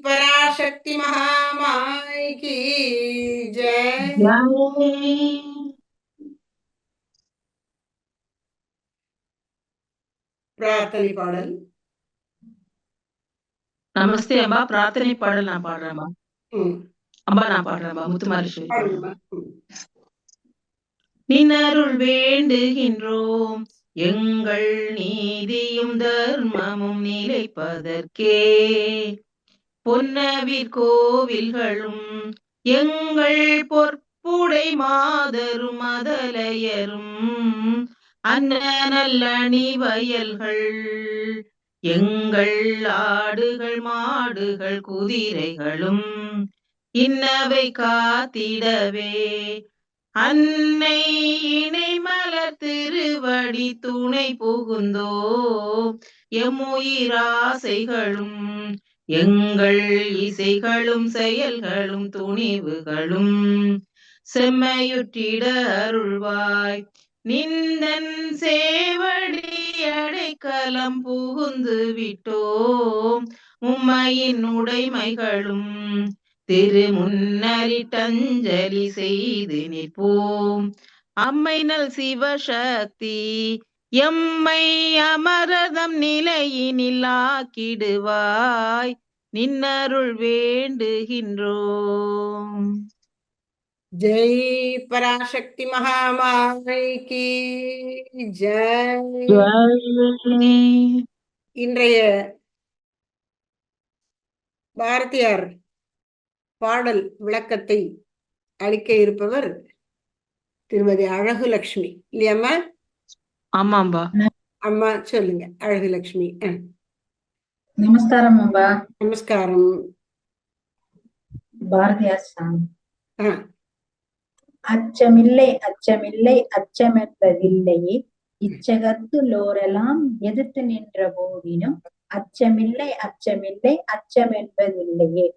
पराशक्ति महामाई की जय பிரார்த்தனை பாடல் நமஸ்தே அம்மா பிரார்த்தனை பாடல் நான் பாடுறேம்மா ம், அம்மா நான் பாடுறேம்மா முத்துமாரீஸ்வரி பாடுங்கம்மா. ம். நின்னருள் வேண்டுகின்றோம் எங்கள் நீதியும் தர்மமும் நிலைப்பதற்கே பொன்னவீர் கோவில்களும் எங்கள் பொற்புடை மாதரும் அதலையரும் அன்ன நல்லணி வயல்கள் எங்கள் ஆடுகள் மாடுகள் குதிரைகளும் இன்னவை காத்திடவே. அன்னை இணை மலர் திருவடி துணை புகுந்தோ எம்முயிராசைகளும் எங்கள் இசைகளும் செயல்களும் துணிவுகளும் செம்மையுற்றிட அருள்வாய். நிந்தன் சேவடி அடைக்கலம் புகுந்து விட்டோம். உம்மையின் உடைமைகளும் திருமுன்னரிட்டஞ்சலி செய்து நிற்போம். அம்மை நல் சிவசக்தி எம்மை அமரதம் நிலையினில் ஆக்கிடுவாய் நின்னருள் வேண்டுகின்றோம். ஜெய் பராசக்தி மகாமாய் கி ஜெய். இன்றைய பாரதியார் பாடல் விளக்கத்தை அளிக்க இருப்பவர் திருமதி அழகு லட்சுமி இல்லையம்மா ஆமாம்பா. அம்மா சொல்லுங்க. அழகு லட்சுமி நமஸ்காரம் அம்பா நமஸ்காரம். பாரதியார் சாமி அச்சமில்லை அச்சமில்லை அச்சமென்பதில்லையே இச்சகத்து லோரெல்லாம் எதிர்த்து நின்ற போதினும் அச்சமில்லை அச்சமில்லை அச்சமென்பதில்லையே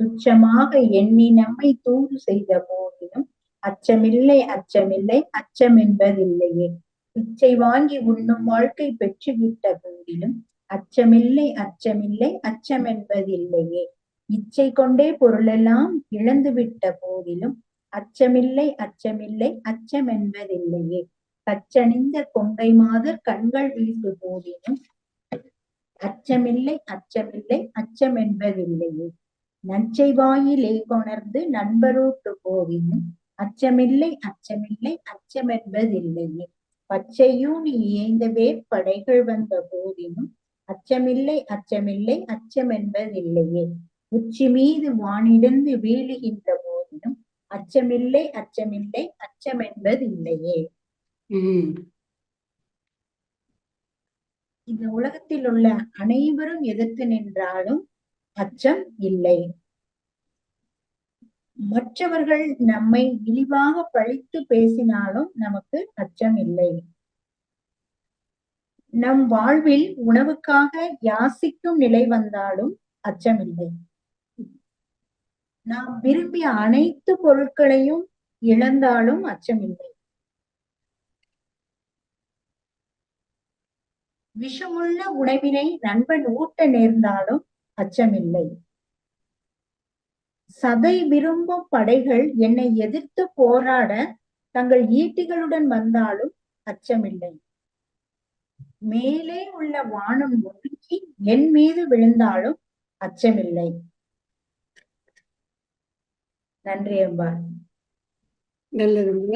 துச்சமாக எண்ணி நம்மை தூது செய்த போதினும் அச்சமில்லை அச்சமில்லை அச்சமென்பதில்லையே இச்சை வாங்கி உண்ணும் வாழ்க்கை பெற்றுவிட்ட போதிலும் அச்சமில்லை அச்சமில்லை அச்சமென்பதில்லையே. இச்சை கொண்டே பொருளெல்லாம் இழந்துவிட்ட போதிலும் அச்சமில்லை அச்சமில்லை அச்சம் என்பதில்லையே கச்சணிந்த கொங்கை மாதர் கண்கள் வீசு போதினும் அச்சமில்லை அச்சமில்லை அச்சம் என்பதில்லையே நஞ்சை வாயிலே கொணர்ந்து நண்பரோட்டு போதினும் அச்சமில்லை அச்சமில்லை அச்சம் என்பதில்லையே பச்சையூனி ஏந்தவே படைகள் வந்த போதினும் அச்சமில்லை அச்சமில்லை அச்சம் என்பதில்லையே உச்சி மீது வானிடந்து வீழுகின்ற போதினும் அச்சமில்லை அச்சமில்லை அச்சம் என்பதில்லையே உம் இந்த உலகத்தில் உள்ள அனைவரும் எதிர்த்து நின்றாலும் அச்சம் இல்லை. மற்றவர்கள் நம்மை இழிவாக பழித்து பேசினாலும் நமக்கு அச்சம் இல்லை நம் வாழ்வில் உணவுக்காக யாசிக்கும் நிலை வந்தாலும் அச்சமில்லை. நாம் விரும்பிய அனைத்து பொருட்களையும் இழந்தாலும் அச்சமில்லை. விஷமுள்ள உணவினை நண்பன் ஊட்ட நேர்ந்தாலும் அச்சமில்லை. சதை விரும்பும் படைகள் என்னை எதிர்த்து போராட தங்கள் ஈட்டிகளுடன் வந்தாலும் அச்சமில்லை. மேலே உள்ள வானம் ஒடுங்கி என் மீது விழுந்தாலும் அச்சமில்லை. நன்றி அம்பா. நல்லதுங்க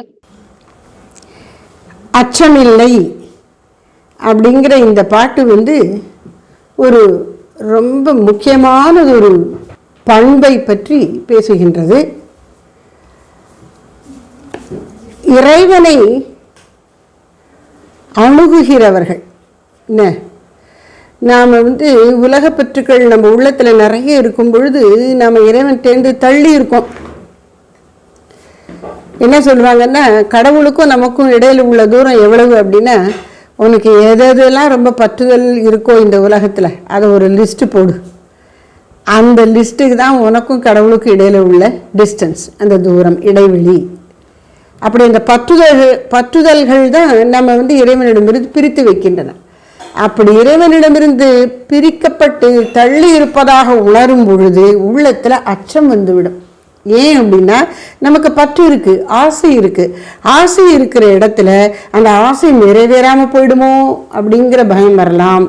அச்சமில்லை அப்படிங்கிற இந்த பாட்டு வந்து ஒரு ரொம்ப முக்கியமானது ஒரு பண்பை பற்றி பேசுகின்றது. இறைவனை அணுகுகிறவர்கள். என்ன? நாம் வந்து உலகப்பற்றுக்கள் நம்ம உள்ளத்தில் நிறைய இருக்கும் பொழுது நாம் இறைவன் தேர்ந்து தள்ளி இருக்கோம். என்ன சொல்லுவாங்கன்னா கடவுளுக்கும் நமக்கும் இடையில் உள்ள தூரம் எவ்வளவு அப்படின்னா உனக்கு எது எதெல்லாம் ரொம்ப பற்றுதல் இருக்கோ இந்த உலகத்தில் அதை ஒரு லிஸ்ட்டு போடு. அந்த லிஸ்ட்டுக்கு தான் உனக்கும் கடவுளுக்கும் இடையில உள்ள டிஸ்டன்ஸ் அந்த தூரம் இடைவெளி. அப்படி அந்த பற்றுதல்கள் பற்றுதல்கள் தான் நம்ம வந்து இறைவனிடமிருந்து பிரித்து வைக்கின்றன. அப்படி இறைவனிடமிருந்து பிரிக்கப்பட்டு தள்ளி இருப்பதாக உணரும் பொழுது உள்ளத்தில் அச்சம் வந்துவிடும். ஏன் அப்படின்னா நமக்கு பற்று இருக்கு ஆசை இருக்கு. ஆசை இருக்கிற இடத்துல அந்த ஆசை நிறைவேறாமல் போயிடுமோ அப்படிங்கிற பயம் வரலாம்.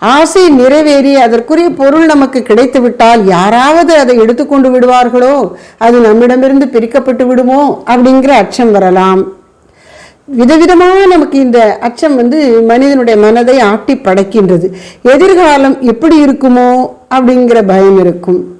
ஆசை நிறைவேறி அதற்குரிய பொருள் நமக்கு கிடைத்து விட்டால் யாராவது அதை எடுத்துக்கொண்டு விடுவார்களோ? அது நம்மிடமிருந்து பிரிக்கப்பட்டு விடுமோ? அப்படிங்கிற அச்சம் வரலாம். விதவிதமாக நமக்கு இந்த அச்சம் வந்து மனிதனுடைய மனதை ஆட்டி படைக்கின்றது. எதிர்காலம் எப்படி இருக்குமோ? அப்படிங்கிற பயம் இருக்கும்.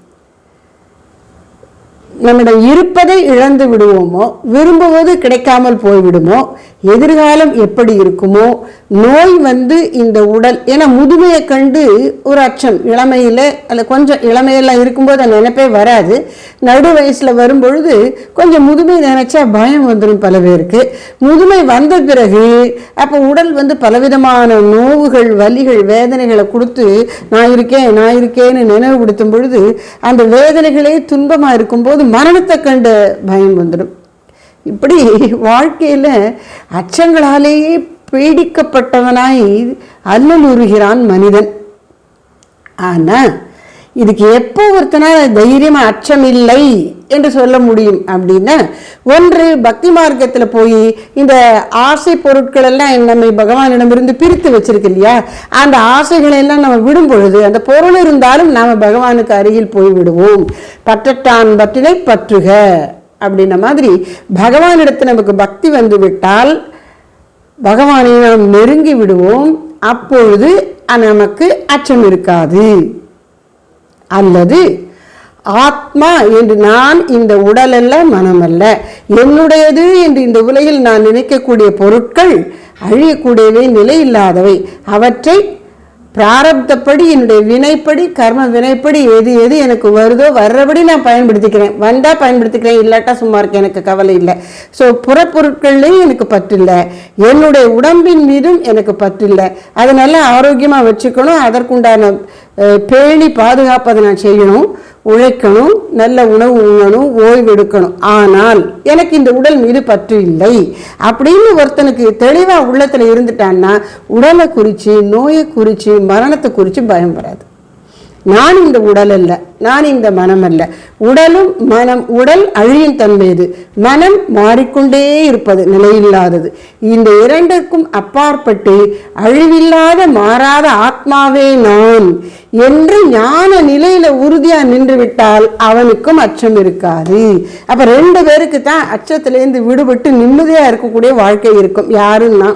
நம்மிடம் இருப்பதை இழந்து விடுவோமோ? விரும்புவது கிடைக்காமல் போய்விடுமோ? எதிர்காலம் எப்படி இருக்குமோ நோய் வந்து இந்த உடல் ஏன்னா முதுமையை கண்டு ஒரு அச்சம் இளமையில் அல்ல கொஞ்சம் இளமையெல்லாம் இருக்கும்போது அந்த நினைப்பே வராது. நடு வயசில் வரும்பொழுது கொஞ்சம் முதுமை நினைச்சா பயம் வந்துடும் பல பேருக்கு. முதுமை வந்த பிறகு அப்போ உடல் வந்து பலவிதமான நோவுகள் வலிகள் வேதனைகளை கொடுத்து நான் இருக்கேன் நான் இருக்கேன்னு நினைவுபடுத்தும் பொழுது அந்த வேதனைகளே துன்பமாக இருக்கும்போது மரணத்தை கண்ட பயம் வந்துடும் இப்படி வாழ்க்கையில் அச்சங்களாலேயே பீடிக்கப்பட்டவனாய் அல்லலுறுகிறான் மனிதன். ஆனால் இதுக்கு எப்போ ஒருத்தனால் தைரியமாக அச்சம் இல்லை என்று சொல்ல முடியும் அப்படின்னா ஒன்று பக்தி மார்க்கத்தில் போய் இந்த ஆசை பொருட்கள் எல்லாம் நம்மை பகவானிடமிருந்து பிரித்து வச்சிருக்கு இல்லையா? அந்த ஆசைகளை எல்லாம் நம்ம விடும் பொழுது அந்த பொருள் இருந்தாலும் நாம் பகவானுக்கு அருகில் போய் விடுவோம். பற்றட்டான் பற்றினை பற்றுக. அப்படின்ன மாதிரி பகவானிடத்து நமக்கு பக்தி வந்து விட்டால் பகவானை நாம் நெருங்கி விடுவோம். அப்பொழுது நமக்கு அச்சம் இருக்காது. அல்லது ஆத்மா என்று நான் இந்த உடல் அல்ல மனமல்ல. என்னுடையது என்று இந்த உலகில் நான் நினைக்கக்கூடிய பொருட்கள் அழியக்கூடியவை நிலையில்லாதவை. அவற்றை பிராரப்தப்படி என்னுடைய வினைப்படி கர்ம வினைப்படி எது எது எனக்கு வருதோ வர்றபடி நான் பயன்படுத்திக்கிறேன். வந்தால் பயன்படுத்திக்கிறேன் இல்லாட்டா சும்மா இருக்கேன் எனக்கு கவலை இல்லை. ஸோ புறப்பொருட்கள்லையும் எனக்கு பற்றில்லை. என்னுடைய உடம்பின் மீதும் எனக்கு பற்றில்லை. அதை நல்லா ஆரோக்கியமாக வச்சுக்கணும். அதற்குண்டான பேணி பாதுகாப்பதை நான் செய்யணும் உழைக்கணும் நல்ல உணவு உண்ணணும் ஓய்வு எடுக்கணும் ஆனால் எனக்கு இந்த உடல் மீது பற்று இல்லை. அப்படின்னு ஒருத்தனுக்கு தெளிவாக உள்ளத்தில் இருந்துட்டான்னா உடலை குறித்து நோயை குறித்து மரணத்தை குறித்து பயம் வராது. நான் இந்த உடல் அல்ல நான் இந்த மனம் அல்ல. உடலும் மனம் உடல் அழியும் தன்மையது மனம் மாறிக்கொண்டே இருப்பது நிலையில்லாதது. இந்த இரண்டிற்கும் அப்பாற்பட்டு அழிவில்லாத மாறாத ஆத்மாவே நான் என்று ஞான நிலையில உறுதியா நின்று விட்டால் அவனுக்கும் அச்சம் இருக்காது. அப்ப ரெண்டு பேருக்கு தான் அச்சத்திலேருந்து விடுபட்டு நிம்மதியா இருக்கக்கூடிய வாழ்க்கை இருக்கும். யாருன்னா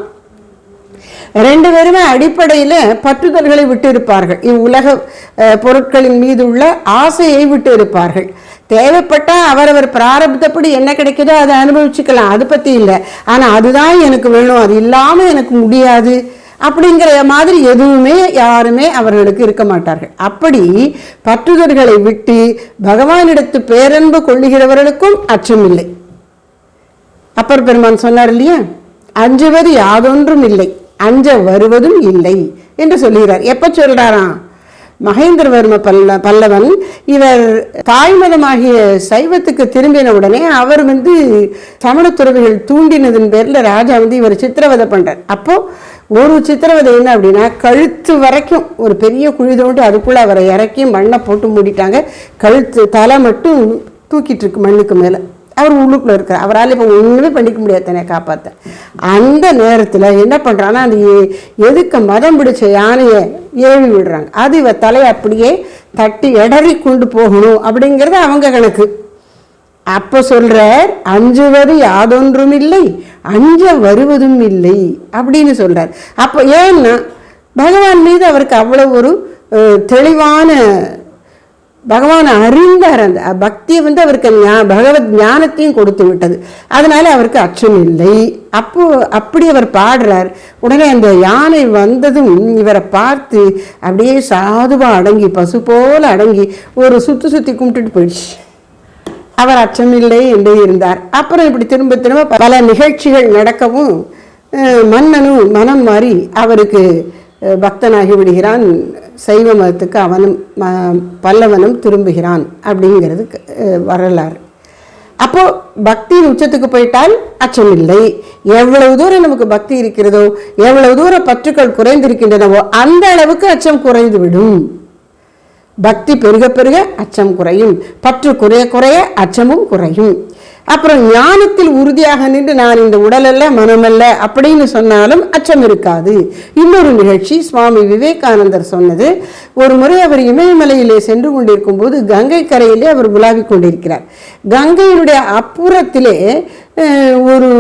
ரெண்டு பேருமே அடிப்படையில் பற்றுதல்களை விட்டு இருப்பார்கள் இவ்வுலக பொருட்களின் மீது உள்ள ஆசையை விட்டு இருப்பார்கள் தேவைப்பட்டால் அவரவர் பிராரப்தப்படி என்ன கிடைக்குதோ அதை அனுபவிச்சுக்கலாம். அது பற்றி இல்லை. ஆனால் அதுதான் எனக்கு வேணும். அது இல்லாமல் எனக்கு முடியாது. அப்படிங்கிற மாதிரி எதுவுமே யாருமே அவர்களுக்கு இருக்க மாட்டார்கள். அப்படி பற்றுதல்களை விட்டு பகவானிடத்து பேரன்பு கொள்ளுகிறவர்களுக்கும் அச்சமில்லை. அப்பர் பெருமான் சொன்னார் இல்லையா? அஞ்சுவது யாதொன்றும் இல்லை. அஞ்ச வருவதும் இல்லை என்று சொல்லுகிறார். எப்போ சொல்கிறாராம் மகேந்திரவர்ம பல்ல பல்லவன் இவர் தாய்மதமாகிய சைவத்துக்கு திரும்பின உடனே அவர் வந்து சமணத் துறவிகள் தூண்டினதன் பேர்ல ராஜா வந்து இவர் சித்திரவதை பண்றார். அப்போ ஒரு சித்திரவதை என்ன அப்படின்னா கழுத்து வரைக்கும் ஒரு பெரிய குழி தோண்டி அதுக்குள்ளே அவரை இறக்கி மண்ணை போட்டு மூடிட்டாங்க. கழுத்து தலை மட்டும் தூக்கிட்டு இருக்கு மண்ணுக்கு மேலே. அவர் உள்ளுக்குள்ள இருக்கார் அவரால் இப்போ ஒன்றுமே பண்ணிக்க முடியாது தன்னை காப்பாற்ற அந்த நேரத்தில் என்ன பண்ணுறான்னா அந்த எதுக்கு மதம் பிடிச்ச யானையை ஏவி விடுறாங்க? அது இவ தலையை அப்படியே தட்டி எடறி கொண்டு போகணும் அப்படிங்கிறது அவங்க கணக்கு. அப்போ சொல்கிறார் அஞ்சுவது யாதொன்றும் இல்லை அஞ்ச வருவதும் இல்லை அப்படின்னு சொல்கிறார் அப்போ ஏன்னா பகவான் மீது அவருக்கு அவ்வளோ ஒரு தெளிவான பகவான் அறிந்தார் அந்த பக்தியை வந்து அவருக்கு ஞா- பகவத் ஞானத்தையும் கொடுத்து விட்டது. அதனால அவருக்கு அச்சம் இல்லை. அப்போ அப்படி அவர் பாடுறார். உடனே அந்த யானை வந்ததும் இவரை பார்த்து அப்படியே சாதுவாக அடங்கி பசு போல அடங்கி ஒரு சுற்று சுற்றி கும்பிட்டுட்டு போயிடுச்சு. அவர் அச்சமில்லை என்றே இருந்தார். அப்புறம் இப்படி திரும்ப திரும்ப பல நிகழ்ச்சிகள் நடக்கவும் மன்னனும் மனம் மாறி அவருக்கு பக்தனாகி விடுகிறான். சைவ மதத்துக்கு அவனும் ம- பல்லவனும் திரும்புகிறான் அப்படிங்கிறது வரலாறு. அப்போது பக்தியின் உச்சத்துக்கு போயிட்டால் அச்சம் இல்லை. எவ்வளவு தூரம் நமக்கு பக்தி இருக்கிறதோ எவ்வளவு தூரம் பற்றுக்கள் குறைந்திருக்கின்றனவோ அந்த அளவுக்கு அச்சம் குறைந்து விடும் பக்தி பெருக பெருக அச்சம் குறையும். பற்று குறைய குறைய அச்சமும் குறையும். அப்புறம் ஞானத்தில் உறுதியாக நின்று நான் இந்த உடலல்ல மனமல்ல அப்படின்னு சொன்னாலும் அச்சம் இருக்காது. இன்னொரு நிகழ்ச்சி சுவாமி விவேகானந்தர் சொன்னது. ஒரு முறை அவர் இமயமலையிலே சென்று கொண்டிருக்கும் போது கங்கை கரையிலே அவர் உலாவிக் கொண்டிருக்கிறார். கங்கையினுடைய அப்புறத்திலே ஒரு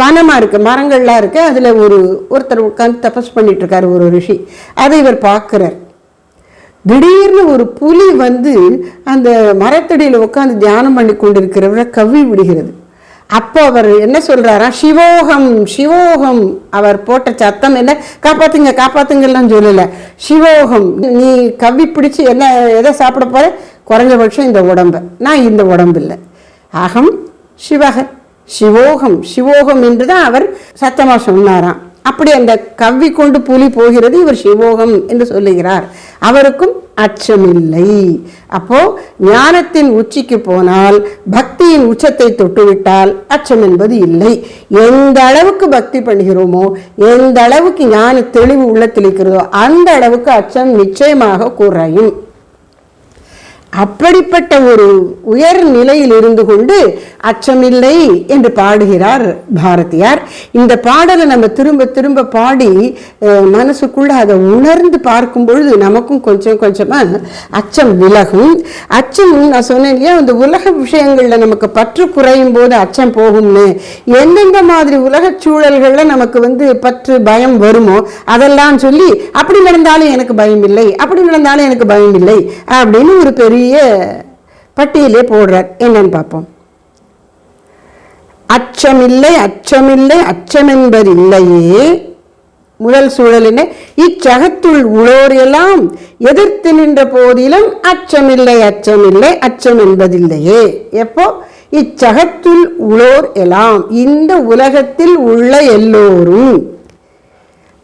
வனமாக இருக்குது மரங்கள்லாம் இருக்குது அதில் ஒரு ஒருத்தர் உட்காந்து தபஸ் பண்ணிட்டு இருக்காரு ஒரு ரிஷி. அதை இவர் பார்க்குறார். திடீர்னு ஒரு புலி வந்து அந்த மரத்தடியில் உட்காந்து தியானம் பண்ணி கொண்டிருக்கிறவரை கவ்வி விடுகிறது. அப்போ அவர் என்ன சொல்கிறாரா சிவோகம் சிவோகம். அவர் போட்ட சத்தம் என்ன? காப்பாத்துங்க காப்பாத்துங்கலாம் சொல்லலை. சிவோகம் நீ கவ்வி பிடிச்சி என்ன எதை சாப்பிட போகிற குறைஞ்சபட்சம் இந்த உடம்ப. நான் இந்த உடம்பு இல்லை அகம் சிவக சிவோகம் சிவோகம் என்று தான் அவர் சத்தமாக சொன்னாராம். அப்படி அந்த கவ்வி கொண்டு புலி போகிறது இவர் சிவோகம் என்று சொல்லுகிறார். அவருக்கும் அச்சமில்லை. அப்போ ஞானத்தின் உச்சிக்கு போனால் பக்தியின் உச்சத்தை தொட்டுவிட்டால் அச்சம் என்பது இல்லை. எந்த அளவுக்கு பக்தி பண்ணுகிறோமோ எந்த அளவுக்கு ஞான தெளிவு உள்ளத்தில் இருக்கிறதோ அந்த அளவுக்கு அச்சம் நிச்சயமாக குறையும். அப்படிப்பட்ட ஒரு உயர் நிலையில் இருந்து கொண்டு அச்சமில்லை என்று பாடுகிறார் பாரதியார். இந்த பாடலை நம்ம திரும்ப திரும்ப பாடி மனசுக்குள்ள அதை உணர்ந்து பார்க்கும் பொழுது நமக்கும் கொஞ்சம் கொஞ்சமா அச்சம் விலகும். அச்சம் நான் சொன்னேன் இல்லையா இந்த உலக விஷயங்கள்ல நமக்கு பற்று குறையும் போது அச்சம் போகும்னு. எந்தெந்த மாதிரி உலக சூழல்களில் நமக்கு வந்து பற்று பயம் வருமோ அதெல்லாம் சொல்லி அப்படி நடந்தாலும் எனக்கு பயம் இல்லை அப்படி நடந்தாலும் எனக்கு பயம் இல்லை அப்படின்னு ஒரு பெரிய பட்டியலே போடுறார். என்னன்னு பார்ப்போம். அச்சமில்லை அச்சமில்லை அச்சமென்பதில்லையே. முதல் சூழல் என்ன? இச்சகத்துள் உழோர் எல்லாம் எதிர்த்து நின்ற போதிலும் அச்சமில்லை அச்சமில்லை அச்சம் என்பதில்லையே எப்போ? இச்சகத்துள் உழோர் எல்லாம் இந்த உலகத்தில் உள்ள எல்லோரும்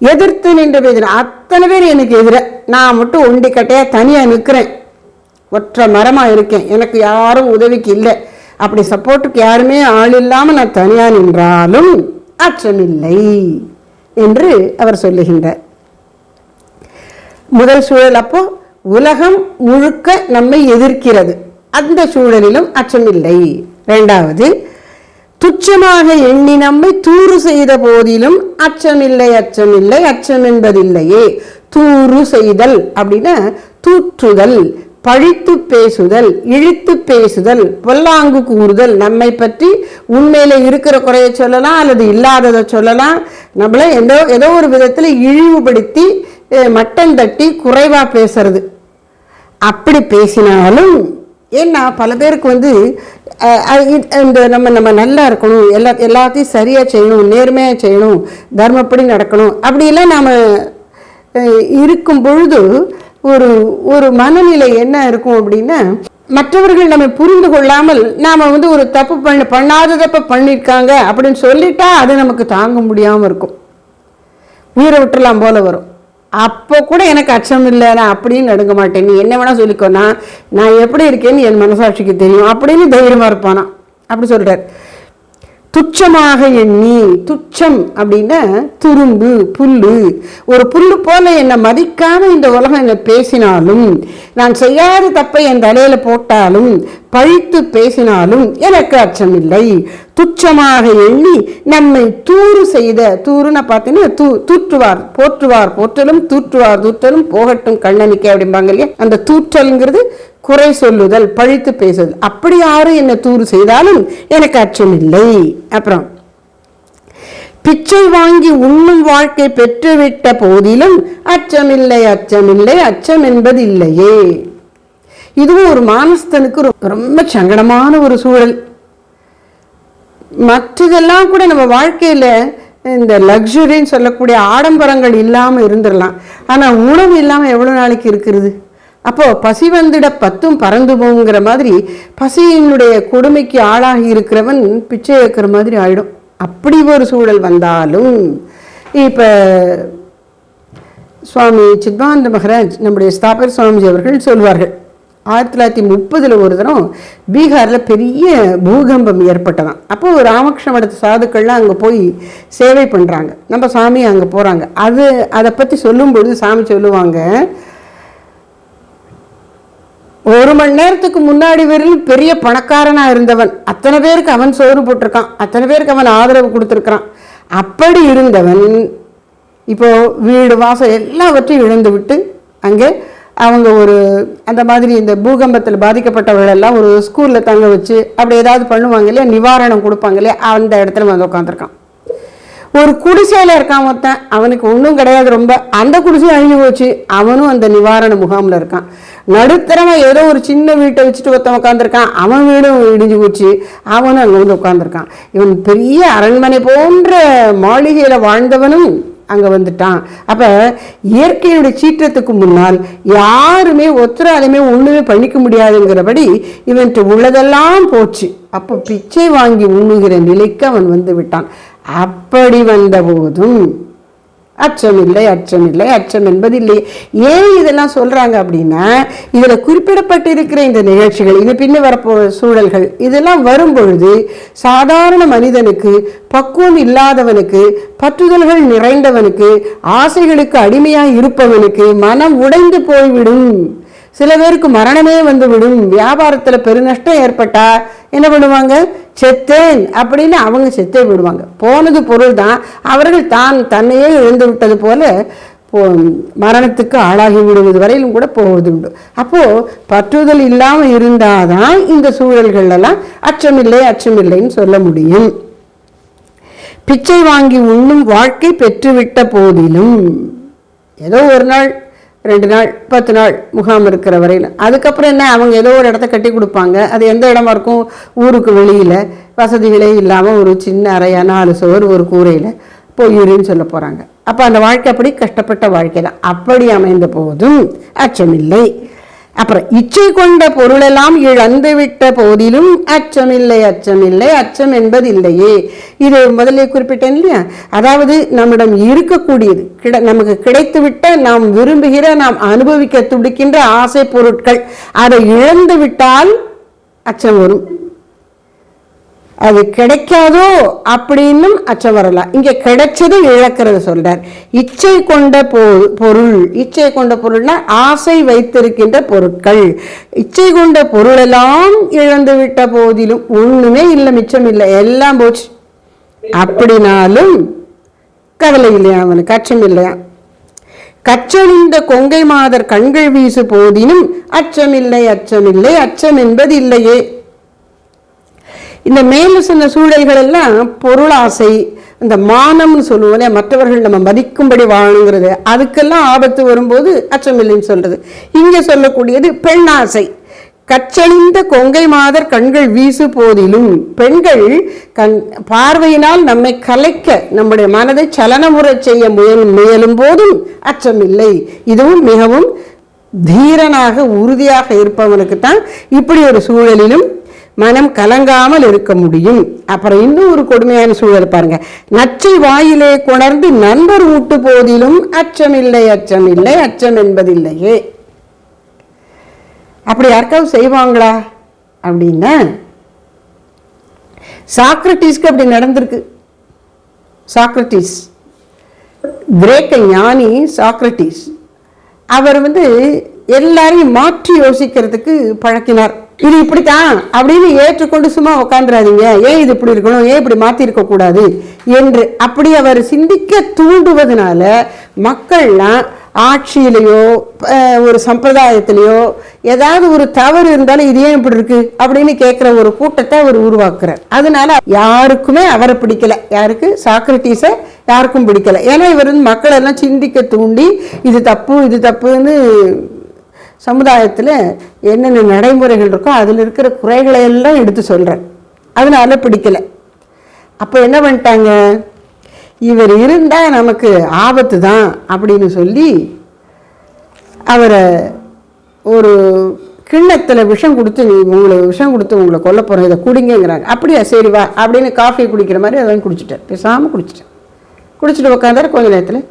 எதிர்த்து நின்ற போதிலும். அத்தனை பேர் எனக்கு எதிர நான் மட்டும் ஒண்டி கட்டையா தனியா நிற்கிறேன் ஒற்றை மரமா இருக்கேன். எனக்கு யாரும் உதவிக்கு இல்லை. அப்படி சப்போர்ட்டுக்கு யாருமே ஆள் இல்லாமல் நான் தனியா நின்றாலும் அச்சமில்லை என்று அவர் சொல்லுகின்றார். முதல் சூழல் அப்போ உலகம் முழுக்க நம்மை எதிர்க்கிறது. அந்த சூழலிலும் அச்சமில்லை. இரண்டாவது துச்சமாக எண்ணி நம்மை தூறு செய்த போதிலும் அச்சமில்லை அச்சமில்லை அச்சம் என்பதில்லையே. தூறு செய்தல் அப்படின்னா தூற்றுதல் பழித்து பேசுதல் இழித்து பேசுதல் பொல்லாங்கு கூறுதல் நம்மை பற்றி உண்மையில் இருக்கிற குறைய சொல்லலாம் அல்லது இல்லாததை சொல்லலாம். நம்மளை ஏதோ ஏதோ ஒரு விதத்தில் இழிவுபடுத்தி மட்டன் மட்டம் தட்டி குறைவாக பேசுறது. அப்படி பேசினாலும் ஏன்னா பல பேருக்கு வந்து இந்த நம்ம நம்ம நல்லா இருக்கணும் எல்லா எல்லாத்தையும் சரியாக செய்யணும் நேர்மையாக செய்யணும் தர்மப்படி நடக்கணும் அப்படிலாம் நாம் இருக்கும் பொழுது ஒரு ஒரு மனநிலை என்ன இருக்கும் அப்படின்னா மற்றவர்கள் நம்ம புரிந்து கொள்ளாமல் நாம வந்து ஒரு தப்பு பண்ண பண்ணாத தப்பு பண்ணியிருக்காங்க அப்படின்னு சொல்லிட்டா அது நமக்கு தாங்க முடியாமல் இருக்கும். உயிரை விட்டுறலாம் போல வரும். அப்போ கூட எனக்கு அச்சம் இல்லை நான் அப்படின்னு நடுங்க மாட்டேன். நீ என்ன வேணால் சொல்லிக்கோனா நான் எப்படி இருக்கேன்னு என் மனசாட்சிக்கு தெரியும். அப்படின்னு தைரியமாக இருப்பானா? அப்படி சொல்கிறார் துச்சமாக எண்ணி துச்சம் அப்படின்னா துரும்பு புல்லு. ஒரு புல்லு போல என்னை மதிக்காம இந்த உலகம் என்னை பேசினாலும் நான் செய்யாத தப்பை என் தலையில போட்டாலும் பழித்து பேசினாலும் எனக்கு அச்சமில்லை. துச்சமாக எண்ணி நம்மை தூறு செய்த தூறுன்னு பார்த்தீங்கன்னா தூ தூற்றுவார் போற்றுவார் போற்றலும் தூற்றுவார் தூற்றலும் போகட்டும் கண்ணனிக்கே அப்படிம்பாங்க இல்லையா? அந்த தூற்றல்ங்கிறது குறை சொல்லுதல் பழித்து பேசுதல். அப்படி யாரு என்ன தூறு செய்தாலும் எனக்கு அச்சமில்லை அப்புறம் பிச்சை வாங்கி உண்ணும் வாழ்க்கை பெற்றுவிட்ட போதிலும் அச்சமில்லை அச்சமில்லை அச்சம் என்பது இல்லையே. இதுவும் ஒரு மானஸ்தனுக்கு ரொம்ப சங்கடமான ஒரு சூழல். மற்றதெல்லாம் கூட நம்ம வாழ்க்கையில இந்த லக்ஸுரின்னு சொல்லக்கூடிய ஆடம்பரங்கள் இல்லாமல் இருந்துடலாம் ஆனால் உணவு இல்லாமல் எவ்வளவு நாளைக்கு இருக்கிறது? அப்போது பசி வந்துட பத்தும் பறந்து போங்கிற மாதிரி பசியினுடைய கொடுமைக்கு ஆளாகி இருக்கிறவன் பிச்சை வைக்கிற மாதிரி ஆயிடும். அப்படி ஒரு சூழல் வந்தாலும் இப்போ சுவாமி சித்பானந்த மகராஜ் நம்முடைய ஸ்தாபர் சுவாமிஜி அவர்கள் சொல்வார்கள் ஆயிரத்தி தொள்ளாயிரத்தி முப்பதில் ஒரு தரம் பீகாரில் பெரிய பூகம்பம் ஏற்பட்டதான் அப்போ ராமகிருஷ்ண சாதுக்கள்லாம் அங்கே போய் சேவை பண்ணுறாங்க நம்ம சாமி அங்கே போகிறாங்க அது அதை பற்றி சொல்லும்பொழுது சாமி சொல்லுவாங்க ஒரு மணி நேரத்துக்கு முன்னாடி வரையிலும் பெரிய பணக்காரனாக இருந்தவன். அத்தனை பேருக்கு அவன் சோறு போட்டிருக்கான். அத்தனை பேருக்கு அவன் ஆதரவு கொடுத்துருக்குறான். அப்படி இருந்தவன் இப்போ வீடு வாசல் எல்லாவற்றையும் இழந்து விட்டு அங்கே அவங்க ஒரு அந்த மாதிரி இந்த பூகம்பத்தில் பாதிக்கப்பட்டவர்கள் எல்லாம் ஒரு ஸ்கூலில் தங்க வச்சு அப்படி ஏதாவது பண்ணுவாங்க இல்லையா? நிவாரணம் கொடுப்பாங்க இல்லையா? அந்த இடத்துல வந்து உட்காந்துருக்கான் ஒரு குடிசையில் இருக்கான் ஒருத்தன். அவனுக்கு ஒன்றும் கிடையாது ரொம்ப. அந்த குடிசை அழிஞ்சு போச்சு. அவனும் அந்த நிவாரண முகாமில் இருக்கான். நடுத்தரமா ஏதோ ஒரு சின்ன வீட்டை வச்சுட்டு ஒருத்தன் உட்காந்துருக்கான் அவன் வீடும் இடிஞ்சு போச்சு. அவனும் அங்கே வந்து உட்காந்துருக்கான் இவன் பெரிய அரண்மனை போன்ற மாளிகையில் வாழ்ந்தவனும் அங்கே வந்துட்டான். அப்போ இயற்கையுடைய சீற்றத்துக்கு முன்னால் யாருமே ஒத்தராலையுமே ஒன்றுமே பண்ணிக்க முடியாதுங்கிறபடி இவன்ட்டு உள்ளதெல்லாம் போச்சு. அப்போ பிச்சை வாங்கி உண்ணுகிற நிலைக்கு அவன் வந்து விட்டான். அப்படி வந்த போதும் அச்சமில்லை அச்சமில்லை அச்சம் என்பது இல்லை ஏன் இதெல்லாம் சொல்கிறாங்க அப்படின்னா இதில் குறிப்பிடப்பட்டிருக்கிற இந்த நிகழ்ச்சிகள் இது பின்ன வரப்போ சூழல்கள் இதெல்லாம் வரும்பொழுது சாதாரண மனிதனுக்கு பக்குவம் இல்லாதவனுக்கு பற்றுதல்கள் நிறைந்தவனுக்கு ஆசைகளுக்கு அடிமையாக இருப்பவனுக்கு மனம் உடைந்து போய்விடும். சில பேருக்கு மரணமே வந்துவிடும். வியாபாரத்தில் பெருநஷ்டம் ஏற்பட்டால் என்ன பண்ணுவாங்க? செத்தேன் அப்படின்னு அவங்க செத்தே விடுவாங்க போனது பொருள் தான் அவர்கள் தான் தன்னையே இழந்து விட்டது போல போ மரணத்துக்கு ஆளாகி விடுவது வரையிலும் கூட போவது உண்டு. அப்போ பற்றுதல் இல்லாமல் இருந்தாதான் இந்த சூழல்களெல்லாம் அச்சமில்லை அச்சமில்லைன்னு சொல்ல முடியும். பிச்சை வாங்கி உண்ணும் வாழ்க்கை பெற்றுவிட்ட போதிலும் ஏதோ ஒரு நாள் ரெண்டு நாள் பத்து நாள் முகாம் இருக்கிற வரையில். அதுக்கப்புறம் என்ன அவங்க ஏதோ ஒரு இடத்த கட்டி கொடுப்பாங்க. அது எந்த இடமா இருக்கும்? ஊருக்கு வெளியில். வசதிகளே இல்லாமல் ஒரு சின்ன அறையா நாலு சுவர் ஒரு கூரையில் போயிருன்னு சொல்ல போகிறாங்க அப்போ அந்த வாழ்க்கை அப்படி கஷ்டப்பட்ட வாழ்க்கை தான் அப்படி அமைந்த போதும் அச்சமில்லை. அப்புறம் இச்சை கொண்ட பொருளெல்லாம் இழந்து விட்ட போதிலும் அச்சமில்லை அச்சமில்லை அச்சம் என்பது இல்லையே இது முதல்ல குறிப்பிட்டேன் இல்லையா? அதாவது நம்மிடம் இருக்கக்கூடியது கிட நமக்கு கிடைத்துவிட்ட நாம் விரும்புகிற நாம் அனுபவிக்க துடிக்கின்ற ஆசை பொருட்கள் அதை இழந்து விட்டால் அச்சம் வரும். அது கிடைக்காதோ அப்படின்னும் அச்சம் வரலாம் இங்கே கிடைச்சது இழக்கிறது சொல்றார். இச்சை கொண்ட பொ- பொருள் இச்சை கொண்ட பொருள்னா ஆசை வைத்திருக்கின்ற பொருட்கள். இச்சை கொண்ட பொருளெல்லாம் இழந்து விட்ட போதிலும் ஒன்றுமே இல்லை மிச்சம் இல்லை எல்லாம் போச்சு. அப்படினாலும் கவலை இல்லையா அவனுக்கு? அச்சம் இல்லையா? கச்சணிந்த கொங்கை மாதர் கண்கள் வீசு போதினும் அச்சமில்லை அச்சமில்லை அச்சம் என்பது இல்லையே. இந்த மேலும் சொன்ன சூழல்கள் எல்லாம் பொருளாசை இந்த மானம்னு சொல்லுவோம் இல்லையா? மற்றவர்கள் நம்ம மதிக்கும்படி வாழணுங்கிறது அதுக்கெல்லாம் ஆபத்து வரும்போது அச்சமில்லைன்னு சொல்றது. இங்கே சொல்லக்கூடியது பெண்ணாசை. கற்றழிந்த கொங்கை மாதர் கண்கள் வீசு போதிலும் பெண்கள் கண் பார்வையினால் நம்மை கலைக்க நம்முடைய மனதை சலனமுறை செய்ய முயல் முயலும் போதும் அச்சமில்லை. இதுவும் மிகவும் தீரனாக உறுதியாக இருப்பவனுக்கு தான் இப்படி ஒரு சூழலிலும் மனம் கலங்காமல் இருக்க முடியும். அப்புறம் இன்னும் ஒரு கொடுமையான சூழல் பாருங்க. நச்சை வாயிலே கொணர்ந்து நண்பர் ஊட்டு போதிலும் அச்சமில்லை அச்சமில்லை அச்சம் என்பதில்லையே. அப்படி யாருக்காவது செய்வாங்களா? அப்படின்னா சாக்ரட்டிஸ்க்கு அப்படி நடந்திருக்கு. சாக்ரட்டிஸ் கிரேக்க ஞானி சாக்ரட்டிஸ் அவர் வந்து எல்லாரையும் மாற்றி யோசிக்கிறதுக்கு பழக்கினார். இது இப்படித்தான் அப்படின்னு ஏற்றுக்கொண்டு சும்மா உட்காந்துறாதீங்க ஏன் இது இப்படி இருக்கணும்? ஏன் இப்படி மாத்தி கூடாது என்று அப்படி அவர் சிந்திக்க தூண்டுவதனால மக்கள்லாம் ஆட்சியிலையோ ஒரு சம்பிரதாயத்திலையோ ஏதாவது ஒரு தவறு இருந்தாலும் இது ஏன் இப்படி இருக்கு? அப்படின்னு கேட்குற ஒரு கூட்டத்தை அவர் உருவாக்குறார். அதனால யாருக்குமே அவரை பிடிக்கல. யாருக்கு? சாக்ரட்டிஸை யாருக்கும் பிடிக்கல. ஏன்னா இவர் வந்து மக்களெல்லாம் சிந்திக்க தூண்டி இது தப்பு இது தப்புன்னு சமுதாயத்தில் என்னென்ன நடைமுறைகள் இருக்கோ அதில் இருக்கிற குறைகளை எல்லாம் எடுத்து சொல்கிறேன் அதனால் பிடிக்கல. அப்போ என்ன பண்ணிட்டாங்க? இவர் இருந்தால் நமக்கு ஆபத்து தான் அப்படின்னு சொல்லி அவரை ஒரு கிண்ணத்தில் விஷம் கொடுத்து நீ உங்களை விஷம் கொடுத்து உங்களை கொல்ல போகிறோம் இதை குடிங்கங்கிறாங்க. அப்படியா சரி வா அப்படின்னு காஃபி குடிக்கிற மாதிரி அதை வாங்கி குடிச்சிட்டேன். பேசாமல் குடிச்சிட்டேன். குடிச்சிட்டு உட்காந்தாரு கொஞ்ச நேரத்தில்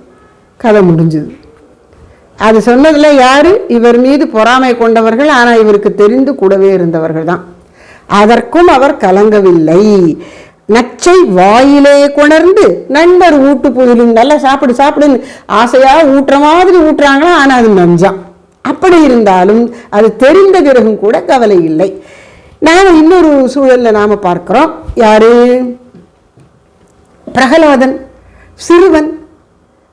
கதை முடிஞ்சுது. அது சொன்னதுல யாரு? இவர் மீது பொறாமை கொண்டவர்கள் ஆனால் இவருக்கு தெரிந்து கூடவே இருந்தவர்கள் தான். அதற்கும் அவர் கலங்கவில்லை. நச்சை வாயிலே கொணர்ந்து நண்பர் ஊட்டு போயிலும் நல்லா சாப்பிடு சாப்பிடுன்னு ஆசையாக ஊட்டுற மாதிரி ஊட்டுறாங்களா? ஆனால் அது நஞ்சான் அப்படி இருந்தாலும் அது தெரிந்த பிறகும் கூட கவலை இல்லை. நாம இன்னொரு சூழல்ல நாம பார்க்கிறோம். யாரு? பிரகலாதன் சிறுவன்.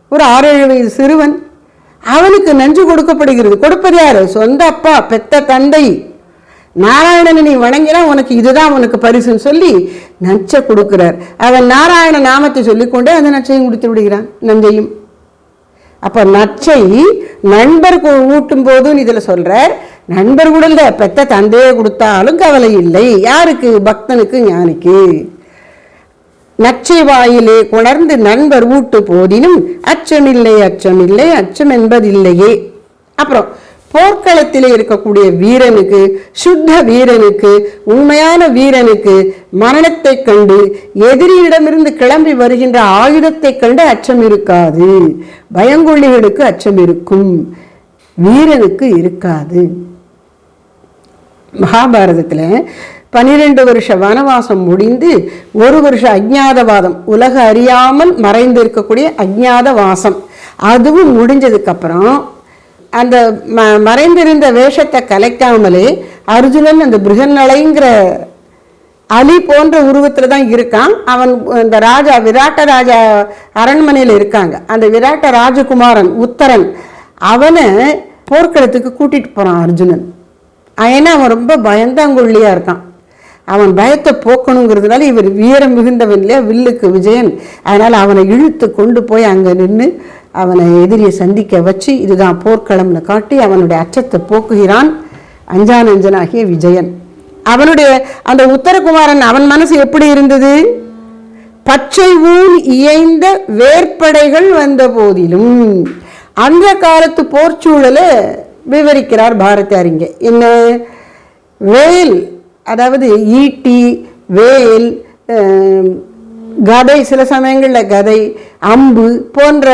ஒரு ஆறு ஏழு வயது சிறுவன். அவனுக்கு நஞ்சு கொடுக்கப்படுகிறது. கொடுப்பது யாரு? சொந்த அப்பா பெத்த தந்தை. நாராயணனை நீ வணங்கினா உனக்கு இதுதான் உனக்கு பரிசுன்னு சொல்லி நச்சை கொடுக்கிறார். அவன் நாராயண நாமத்தை சொல்லிக்கொண்டே அந்த நச்சையும் கொடுத்து விடுகிறான். நஞ்சையும். அப்போ நச்சை நண்பர் ஊட்டும் போதும் இதில் சொல்றார் நண்பர் கூட இல்ல பெத்த தந்தையே கொடுத்தாலும் கவலை இல்லை. யாருக்கு? பக்தனுக்கு ஞானிக்கு. நச்சை வாயிலே கொணர்ந்து நண்பர் ஊட்டு போதினும் அச்சமில்லை அச்சமில்லை அச்சம் என்பதில்லையே அப்புறம் போர்க்களத்திலே இருக்கக்கூடிய வீரனுக்கு சுத்த வீரனுக்கு உண்மையான வீரனுக்கு மரணத்தை கண்டு எதிரியிடமிருந்து கிளம்பி வருகின்ற ஆயுதத்தை கண்டு அச்சம் இருக்காது. பயங்கொள்ளிகளுக்கு அச்சம் இருக்கும். வீரனுக்கு இருக்காது. மகாபாரதத்தில் பனிரெண்டு வருஷ வனவாசம் முடிந்து ஒரு வருஷ அஜ்ஞாதவாதம் உலக அறியாமல் மறைந்து இருக்கக்கூடிய அஜ்ஞாத வாசம் அதுவும் முடிஞ்சதுக்கப்புறம் அந்த ம மறைந்திருந்த வேஷத்தை கலைக்காமலே அர்ஜுனன் அந்த பிருகநலைங்கிற அலி போன்ற உருவத்தில் தான் இருக்கான். அவன் இந்த ராஜா விராட்ட ராஜா அரண்மனையில் இருக்காங்க. அந்த விராட்ட ராஜகுமாரன் உத்தரன் அவனை போர்க்களத்துக்கு கூட்டிகிட்டு போகிறான் அர்ஜுனன். ஏன்னா அவன் ரொம்ப பயந்தாங்குள்ளியாக இருக்கான். அவன் பயத்தை போக்கணுங்கிறதுனால இவர் வீரம் மிகுந்தவன் இல்லையா? வில்லுக்கு விஜயன். அதனால் அவனை இழுத்து கொண்டு போய் அங்கே நின்று அவனை எதிரியை சந்திக்க வச்சு இதுதான் போர்க்களம்னு காட்டி அவனுடைய அச்சத்தை போக்குகிறான் அஞ்சானஞ்சனாகிய விஜயன். அவனுடைய அந்த உத்தரகுமாரன் அவன் மனசு எப்படி இருந்தது? பச்சை ஊன் இயைந்த வேற்படைகள் வந்த போதிலும் அந்த காலத்து போர்ச்சூழலை விவரிக்கிறார் பாரதியார் இங்கே. என்ன? வேல் அதாவது ஈட்டி வேல் கதை சில சமயங்களில் கதை அம்பு போன்ற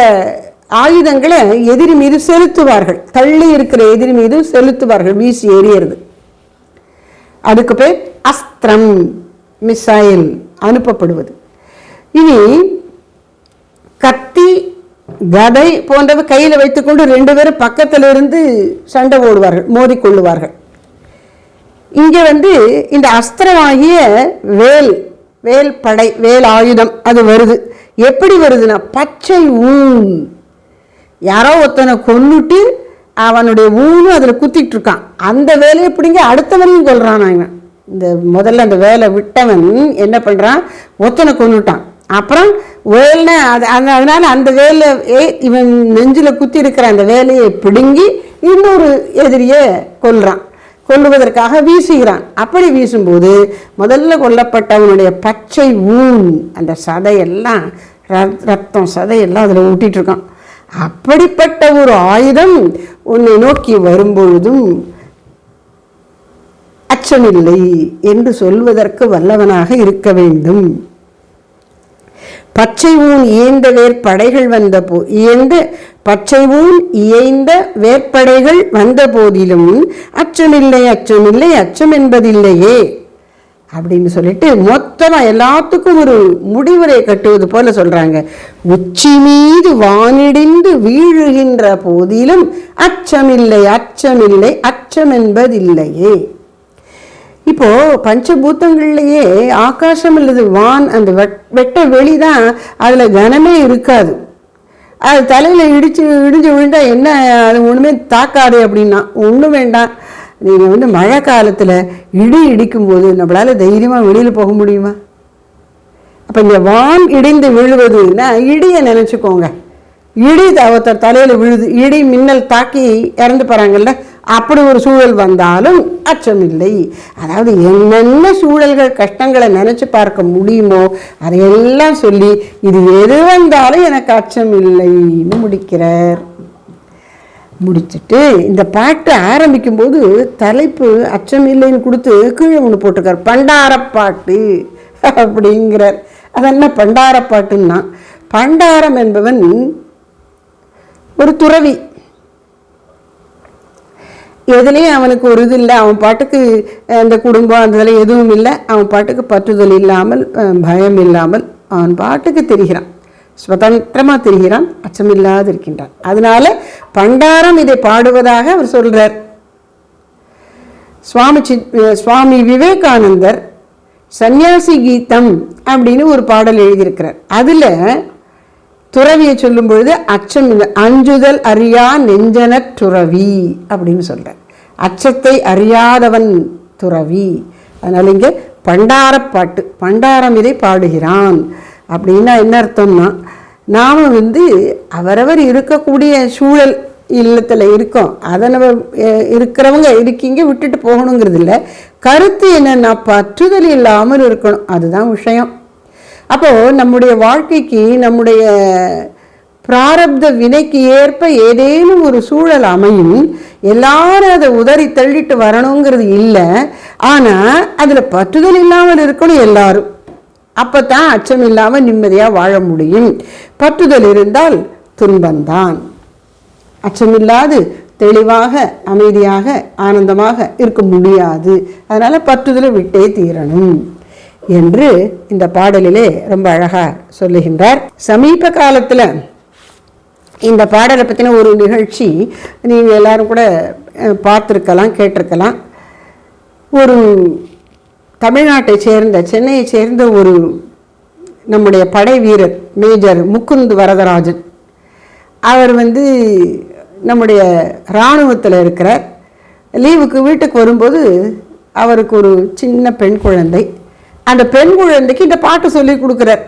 ஆயுதங்களை எதிரி மீது செலுத்துவார்கள். தள்ளி இருக்கிற எதிரி மீது செலுத்துவார்கள். வீசி எறியறது. அதுக்கு பேர் அஸ்திரம் மிசைல் அனுப்பப்படுவது. இனி கத்தி கதை போன்றவை கையில் வைத்துக்கொண்டு ரெண்டு பேரும் பக்கத்தில் இருந்து சண்டை ஓடுவார்கள் மோதிக்கொள்ளுவார்கள். இங்கே வந்து இந்த அஸ்திரமாகிய வேல் வேல் படை வேல் ஆயுதம் அது வருது. எப்படி வருதுன்னா பச்சை ஊன். யாரோ ஒருத்தனை கொண்டுட்டு அவனுடைய ஊனும் அதில் குத்திட்டு இருக்கான் அந்த வேலையை பிடிங்க அடுத்தவனையும் கொள்கிறான் இவன். இந்த முதல்ல அந்த வேலை விட்டவன் என்ன பண்ணுறான் ஒருத்தனை கொன்னுட்டான். அப்புறம் வேல்னா அது அந்த அதனால் அந்த வேலை ஏ இவன் நெஞ்சில் குத்தி இருக்கிற அந்த வேலையை பிடுங்கி இன்னொரு எதிரியை கொள்கிறான் கொள்ளுவதற்காக வீசுகிறான். அப்படி வீசும்போது முதல்ல கொல்லப்பட்டவனுடைய பச்சை ஊன் அந்த சதையெல்லாம் ரத்தம் சதையெல்லாம் அதில் ஊட்டிகிட்டு இருக்கான் அப்படிப்பட்ட ஒரு ஆயுதம் உன்னை நோக்கி வரும்பொழுதும் அச்சமில்லை என்று சொல்வதற்கு வல்லவனாக இருக்க வேண்டும். பச்சை ஊன் இயைந்த வேற்படைகள் வந்த போ இயந்த பச்சை ஊன் இயைந்த வேற்படைகள் வந்த போதிலும் அச்சமில்லை அச்சமில்லை அச்சம் என்பதில்லையே அப்படின்னு சொல்லிட்டு மொத்தமா எல்லாத்துக்கும் ஒரு முடிவுரை கட்டுவது போல சொல்றாங்க. உச்சி மீது வானிடிந்து வீழுகின்ற போதிலும் அச்சமில்லை அச்சமில்லை அச்சம் என்பதில்லையே இப்போ பஞ்சபூத்தங்கள்லேயே ஆகாசம் அல்லது வான் அந்த வெட்- வெட்ட வெளி தான் அதில் கனமே இருக்காது. அது தலையில இடிச்சு இடிஞ்சு விழுந்தா என்ன அது ஒண்ணுமே தாக்காது அப்படின்னா ஒன்றும் வேண்டாம். நீங்கள் வந்து மழை காலத்தில் இடி இடிக்கும்போது நம்மளால தைரியமாக வெளியில் போக முடியுமா? அப்போ இந்த வான் இடிந்து விழுவதுன்னா இடியை நினச்சிக்கோங்க. இடி ஒருத்தர் தலையில் விழுது இடி மின்னல் தாக்கி இறந்து போகிறாங்கல்ல அப்படி ஒரு சூழல் வந்தாலும் அச்சமில்லை. அதாவது என்னென்ன சூழல்கள் கஷ்டங்களை நினைச்சு பார்க்க முடியுமோ அதையெல்லாம் சொல்லி இது எது வந்தாலும் எனக்கு அச்சம் இல்லைன்னு முடிக்கிறார். முடிச்சிட்டு இந்த பாட்டு ஆரம்பிக்கும் போது தலைப்பு அச்சம் இல்லைன்னு கொடுத்து கீழே ஒன்று போட்டிருக்கார். பண்டாரப்பாட்டு அப்படிங்கிறார். அது என்ன பண்டாரப்பாட்டுன்னா பண்டாரம் என்பவன் ஒரு துறவி. எதுலேயும் அவனுக்கு ஒரு இது இல்லை. அவன் பாட்டுக்கு அந்த இந்த குடும்பம் அந்த இதில் எதுவும் இல்லை. அவன் பாட்டுக்கு பற்றுதல் இல்லாமல் பயம் இல்லாமல் அவன் பாட்டுக்கு தெரிகிறான். சுதந்திரமாக தெரிகிறான். அச்சமில்லாது இருக்கின்றான். அதனால பண்டாரம் இதை பாடுவதாக அவர் சொல்கிறார் சுவாமி சித் சுவாமி விவேகானந்தர் சந்நியாசி கீதம் அப்படின்னு ஒரு பாடல் எழுதியிருக்கிறார். அதில் துறவியை சொல்லும் பொழுது அச்சம் இல்லை. அஞ்சுதல் அறியா நெஞ்சன துறவி அப்படின்னு சொல்கிறார் அச்சத்தை அறியாதவன் துறவி. அதனால் இங்கே பண்டாரப்பாட்டு பண்டாரம் இதை பாடுகிறான். அப்படின்னா என்ன அர்த்தம்னா நாம் வந்து அவரவர் இருக்கக்கூடிய சூழல் இல்லத்தில் இருக்கோம். அதை நம்ம இருக்கிறவங்க இருக்கீங்க விட்டுட்டு போகணுங்கிறது இல்லை கருத்து என்னென்னா பற்றுதல் இல்லாமல் இருக்கணும். அதுதான் விஷயம். அப்போது நம்முடைய வாழ்க்கைக்கு நம்முடைய பிராரப்த வினைக்கு ஏற்ப ஏதேனும் ஒரு சூழல் அமையும் எல்லாரும் அதை உதறி தள்ளிட்டு வரணுங்கிறது இல்லை. ஆனால் அதில் பற்றுதல் இல்லாமல் இருக்கணும் எல்லாரும். அப்பதான் அச்சம் இல்லாமல் நிம்மதியாக வாழ முடியும். பற்றுதல் இருந்தால் துன்பம்தான் அச்சமில்லாது தெளிவாக அமைதியாக ஆனந்தமாக இருக்க முடியாது. அதனால் பற்றுதலை விட்டே தீரணும். என்று இந்த பாடலிலே ரொம்ப அழகாக சொல்லுகின்றார். சமீப காலத்தில் இந்த பாடலை பற்றின ஒரு நிகழ்ச்சி நீங்கள் எல்லாரும் கூட பார்த்துருக்கலாம் கேட்டிருக்கலாம். ஒரு தமிழ்நாட்டை சேர்ந்த சென்னையை சேர்ந்த ஒரு நம்முடைய படை வீரர் மேஜர் முகுந்த் வரதராஜன். அவர் வந்து நம்முடைய இராணுவத்தில் இருக்கிறார். லீவுக்கு வீட்டுக்கு வரும்போது அவருக்கு ஒரு சின்ன பெண் குழந்தை. அந்த பெண் குழந்தைக்கு இந்த பாட்டு சொல்லி கொடுக்குறார்.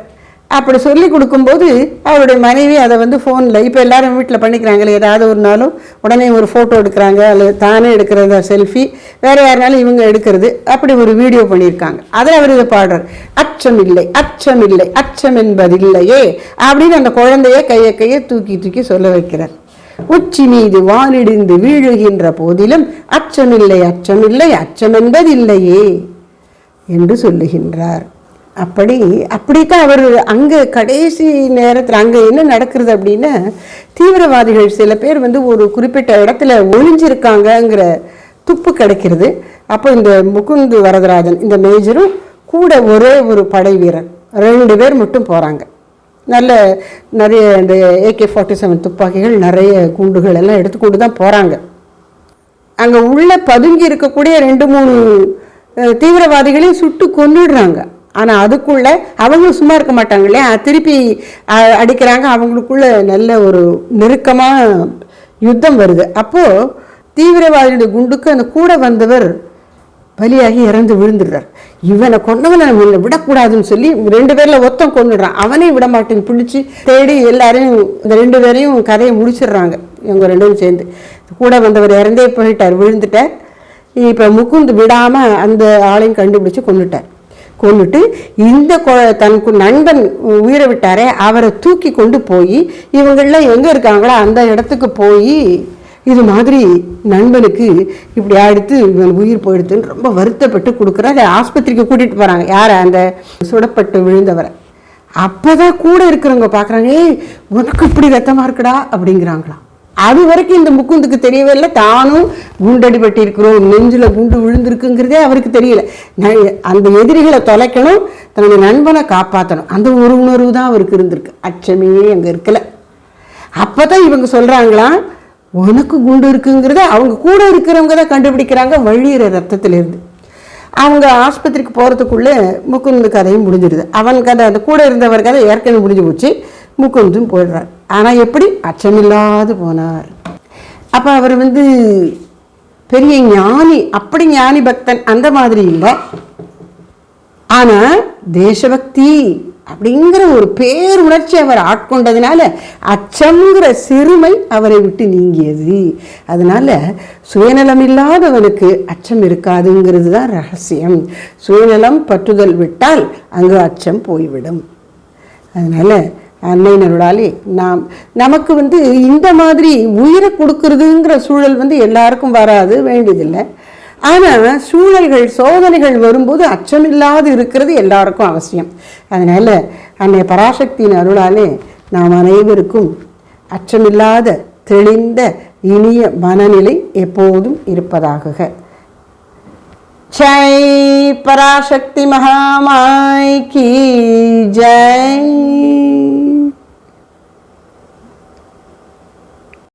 அப்படி சொல்லி கொடுக்கும்போது அவருடைய மனைவி அதை வந்து ஃபோனில் இப்போ எல்லாரும் வீட்டில் பண்ணிக்கிறாங்களே ஏதாவது ஒரு நாளும் உடனே ஒரு ஃபோட்டோ எடுக்கிறாங்க அல்லது தானே எடுக்கிறத செல்ஃபி வேறு யாருனாலும் இவங்க எடுக்கிறது அப்படி ஒரு வீடியோ பண்ணியிருக்காங்க. அதில் அவர் இதை பாடுறார். அச்சம் இல்லை அச்சம் இல்லை அச்சம் என்பதில்லையே அப்படின்னு அந்த குழந்தைய கையை கையை தூக்கி தூக்கி சொல்ல வைக்கிறார். உச்சி மீது வானிடிந்து வீழுகின்ற போதிலும் அச்சமில்லை அச்சமில்லை அச்சம் என்பதில்லையே என்று சொல்லுகின்றார். அப்படி அப்படித்தான் அவர் அங்கே கடைசி நேரத்தில் அங்கே என்ன நடக்கிறது அப்படின்னா தீவிரவாதிகள் சில பேர் வந்து ஒரு குறிப்பிட்ட இடத்துல ஒளிஞ்சிருக்காங்கங்கிற துப்பு கிடைக்கிறது. அப்போ இந்த முகுந்து வரதராஜன் இந்த மேஜரும் கூட ஒரே ஒரு படை வீரர். ரெண்டு பேர் மட்டும் போகிறாங்க நல்ல நிறைய இந்த ஏகே ஃபார்ட்டி செவன் துப்பாக்கிகள் நிறைய குண்டுகள் எல்லாம் எடுத்துக்கொண்டு தான் போகிறாங்க அங்கே உள்ள பதுங்கி இருக்கக்கூடிய ரெண்டு மூணு தீவிரவாதிகளையும் சுட்டு கொன்னுடுறாங்க. ஆனால் அதுக்குள்ளே அவங்களும் சும்மா இருக்க மாட்டாங்க இல்லையா? திருப்பி அடிக்கிறாங்க. அவங்களுக்குள்ள நல்ல ஒரு நெருக்கமாக யுத்தம் வருது. அப்போது தீவிரவாதிகளுடைய குண்டுக்கு அந்த கூட வந்தவர் பலியாகி இறந்து விழுந்துடுறார். இவனை கொண்டவனை நம்ம இவனை விடக்கூடாதுன்னு சொல்லி ரெண்டு பேரில் ஒத்தம் கொண்டுடுறான் அவனே விட மாட்டேன்னு பிடிச்சி தேடி எல்லாரையும் இந்த ரெண்டு பேரையும் கதையை முடிச்சிடுறாங்க. இவங்க ரெண்டும் சேர்ந்து. கூட வந்தவர் இறந்தே போயிட்டார் விழுந்துட்டார். இப்போ முகுந்து விடாமல் அந்த ஆளையும் கண்டுபிடிச்சு கொண்டுட்டார் கொண்டுட்டு இந்த கொ- நண்பன் உயிரை விட்டாரே அவரை தூக்கி கொண்டு போய் இவங்கள்லாம் எங்கே இருக்காங்களோ? அந்த இடத்துக்கு போய் இது மாதிரி நண்பனுக்கு இப்படி அடுத்து இவன் உயிர் போயிடுதுன்னு ரொம்ப வருத்தப்பட்டு கொடுக்குறாரு. ஆஸ்பத்திரிக்கு கூட்டிகிட்டு போகிறாங்க யார்? அந்த சுடப்பட்டு விழுந்தவரை. அப்போதான் கூட இருக்கிறவங்க பார்க்குறாங்க ஏய் உனக்கு இப்படி ரத்தமாக இருக்குடா? அப்படிங்கிறாங்களாம். அது வரைக்கும் இந்த முக்குந்துக்கு தெரியவே இல்லை. தானும் குண்டடிபட்டு இருக்கிறோம் குண்டு விழுந்திருக்குங்கிறதே அவருக்கு தெரியல. அந்த எதிரிகளை தொலைக்கணும் தன்னுடைய நண்பனை காப்பாற்றணும் அந்த ஒரு உணர்வு தான் அவருக்கு இருந்திருக்கு. அச்சமே இருக்கலை. அப்போ தான் இவங்க சொல்கிறாங்களாம் உனக்கு குண்டு இருக்குங்கிறத அவங்க கூட இருக்கிறவங்க தான் கண்டுபிடிக்கிறாங்க. வழியிற ரத்தத்திலிருந்து. அவங்க ஆஸ்பத்திரிக்கு போகிறதுக்குள்ளே முக்குந்து கதையும் முடிஞ்சிடுது அவன் கதை அந்த கூட இருந்தவர் கதை ஏற்கனவே முடிஞ்சு போச்சு. முக்குந்தும் போயிடுறார். ஆனால் எப்படி? அச்சமில்லாது போனார். அப்போ அவர் வந்து பெரிய ஞானி அப்படி ஞானி பக்தன் அந்த மாதிரி இல்லை. ஆனா தேசபக்தி அப்படிங்கிற ஒரு பேருணர்ச்சி அவர் ஆட்கொண்டதுனால அச்சங்கிற சிறுமை அவரை விட்டு நீங்கியது. அதனால சுயநலம் இல்லாதவனுக்கு அச்சம் இருக்காதுங்கிறது தான் ரகசியம். சுயநலம் பற்றுதல் விட்டால் அங்கு அச்சம் போய்விடும். அதனால அன்னையினருடாலே நாம் நமக்கு வந்து இந்த மாதிரி உயிரை கொடுக்கறதுங்கிற சூழல் வந்து எல்லாருக்கும் வராது வேண்டியதில்லை. ஆனால் சூழல்கள் சோதனைகள் வரும்போது அச்சமில்லாது இருக்கிறது எல்லாருக்கும் அவசியம். அதனால அன்னை பராசக்தியின் அருளாலே நாம் அனைவருக்கும் அச்சமில்லாத தெளிந்த இனிய மனநிலை எப்போதும் இருப்பதாக ஜெய் பராசக்தி மகாமாய் கி ஜெய்